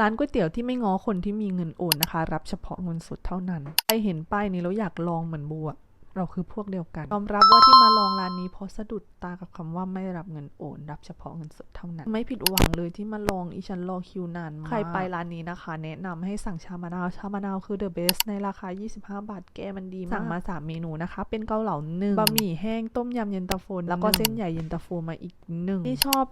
ร้านก๋วยเตี๋ยวที่ไม่ง้อคนที่มีเงินโอนนะคะ รับเฉพาะเงินสดเท่านั้นใครเห็นป้ายนี้แล้วอยากลองเหมือนบัวเราคือพวกเดียวกันยอมรับว่าที่มาลองร้านนี้เพราะสะดุดตากับคำว่าไม่รับเงินโอน รับเฉพาะเงินสดเท่านั้น ไม่ผิดหวังเลยที่มาลองอีฉันรอคิวนานมากใครไปร้านนี้นะคะ แนะนำให้สั่งชามะนาวชามะนาวคือ the best ในราคา 25 บาทแก้มันดีมากสั่งมา 3 เมนูนะคะ เป็นเกาเหลาหนึ่งบะหมี่แห้งต้มยำเย็นตาโฟแล้วก็เส้นใหญ่เย็นตาโฟมาอีกหนึ่งที่ชอบ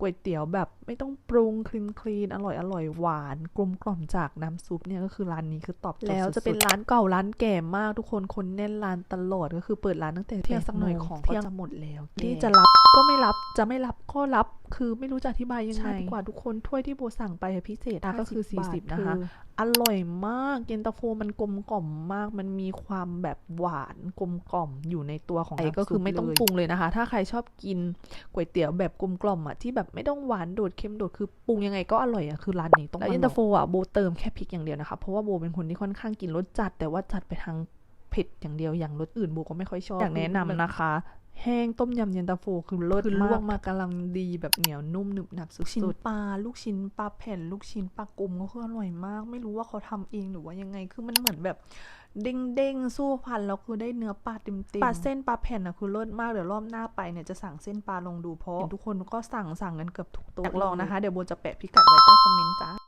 ก๋วยเตี๋ยวแบบไม่ต้องปรุงคลีนคลีนอร่อยอร่อยหวาน กลมกล่อมจากน้ำซุปเนี่ยก็คือร้านนี้คือตอบโจทย์แล้วจะเป็นร้านเก่าร้านแก่มากทุกคนคนแน่นร้านตลอดก็คือเปิดร้านตั้งแต่เที่ยงสักหน่อยของก็จะหมดแล้วที่จะรับก็ไม่รับจะไม่รับก็รับ คือไม่รู้จะอธิบายยังไงดีกว่าทุกคนถ้วยที่โบสั่งไปอะพิเศษก็คือ 40 นะคะ อร่อยมากเย็นตาโฟมันกลมกล่อมมาก มันมีความแบบหวานกลมกล่อมอยู่ในตัวของไอ้ก็คือไม่ต้องปรุงเลยนะคะ ถ้าใครชอบกินก๋วยเตี๋ยวแบบกลมกล่อมอะที่แบบไม่ต้องหวานโดดเค็มโดดคือปรุงยังไงก็อร่อยอะคือร้านนี้ต้องแล้วเย็นตาโฟอะโบเติมแค่พริกอย่างเดียวนะคะเพราะว่าโบเป็นคนที่ค่อนข้างกินรสจัดแต่ว่าจัดไปทาง เผ็ดอย่างเดียวอย่างรสอื่นโบก็ไม่ค่อยชอบอยากแนะนำนะคะ แห้งต้มยำเย็นตาโฟคือรสคือลวกมากำลังดีแบบเหนียวนุ่มหนึบหนับสุดๆชิ้นปลาลูกชิ้นปลาแผ่นลูกชิ้นปลากลมก็คืออร่อยมาก ไม่รู้ว่าเขาทำเองหรือว่ายังไงคือมันเหมือนแบบเด้งเด้งๆสู้พันแล้วคือได้เนื้อปลาเต็มๆปลาเส้นปลาแผ่นอะคือเลิศมากเดี๋ยวรอบหน้าไปเนี่ยจะสั่งเส้นปลาลองดูเพราะเห็นทุกคนก็สั่งสั่งกันเกือบทุกโต๊ะอยากลองนะคะ เดี๋ยวโบจะแปะพิกัดไว้ใต้คอมเมนต์จ้า